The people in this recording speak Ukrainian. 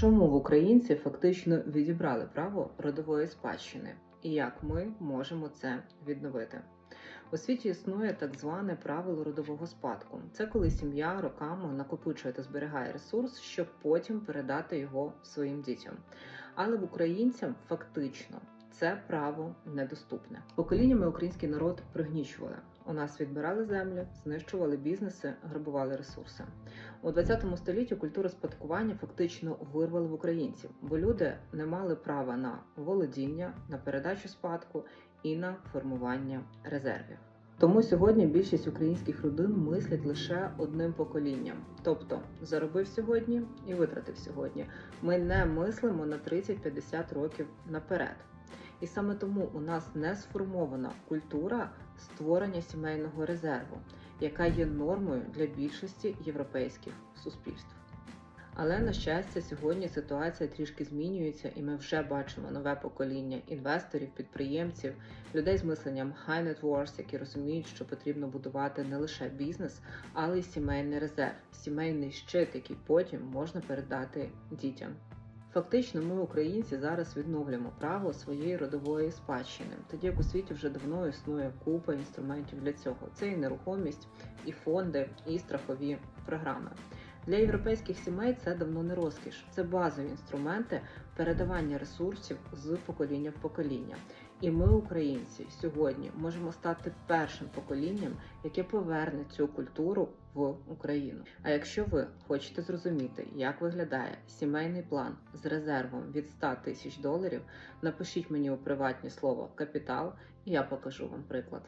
Чому в українці фактично відібрали право родової спадщини, і як ми можемо це відновити? У світі існує так зване правило родового спадку. Це коли сім'я роками накопичує та зберігає ресурс, щоб потім передати його своїм дітям. Але в українцям фактично це право недоступне. Поколіннями український народ пригнічували. У нас відбирали землю, знищували бізнеси, грабували ресурси. У 20 столітті культуру спадкування фактично вирвали в українців, бо люди не мали права на володіння, на передачу спадку і на формування резервів. Тому сьогодні більшість українських родин мислять лише одним поколінням, тобто заробив сьогодні і витратив сьогодні. Ми не мислимо на 30-50 років наперед. І саме тому у нас не сформована культура створення сімейного резерву, яка є нормою для більшості європейських суспільств. Але на щастя, сьогодні ситуація трішки змінюється, і ми вже бачимо нове покоління інвесторів, підприємців, людей з мисленням high net worth, які розуміють, що потрібно будувати не лише бізнес, але й сімейний резерв, сімейний щит, який потім можна передати дітям. Фактично, ми, українці, зараз відновлюємо право своєї родової спадщини, тоді як у світі вже давно існує купа інструментів для цього. Це і нерухомість, і фонди, і страхові програми. Для європейських сімей це давно не розкіш. Це базові інструменти передавання ресурсів з покоління в покоління. І ми, українці, сьогодні можемо стати першим поколінням, яке поверне цю культуру в Україну. А якщо ви хочете зрозуміти, як виглядає сімейний план з резервом від 100 тисяч доларів, напишіть мені у приватні слово капітал, і я покажу вам приклад.